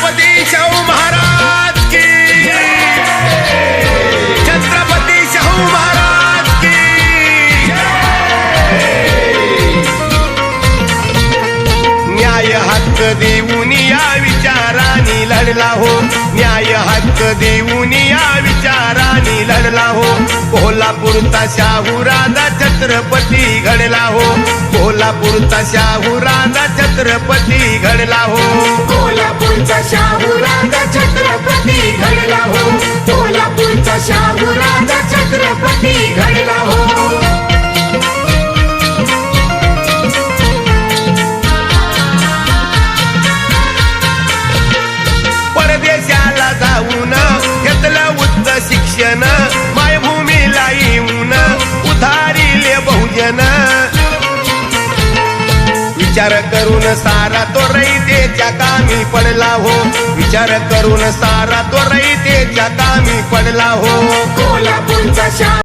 शाहू महाराज की छत्रपती शाहू महाराज की न्याय हक्क देऊन या विचाराने लढला हो. न्याय हक्क देऊन या विचाराने लढला हो. कोल्हापूरचा शाहू राजा छत्रपती घडला हो. कोल्हापूरचा शाहू राजा छत्रपती घडला हो. कोल्हापूरचा शाहू राजा छत्रपती घडला हो. कोल्हापूरचा शाहू विचार करून सारा तो रयतेच्या कामी पडला हो. विचार करून सारा तो रयतेच्या कामी पडला हो.